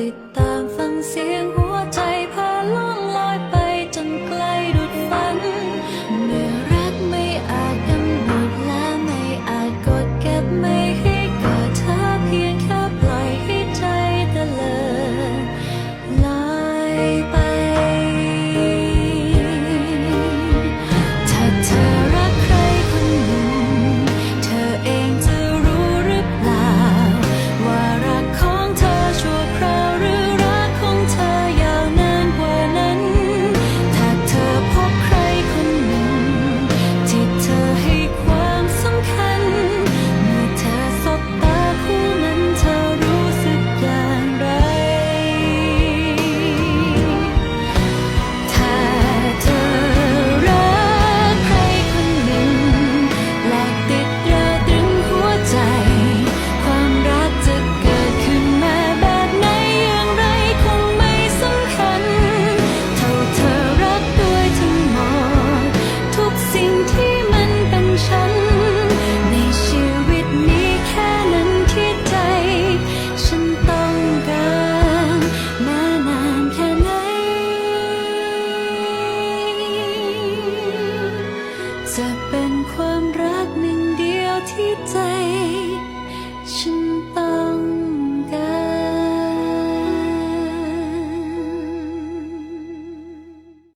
跌，但分小。 จะเป็นความรักหนึ่งเดียวที่ใจฉัน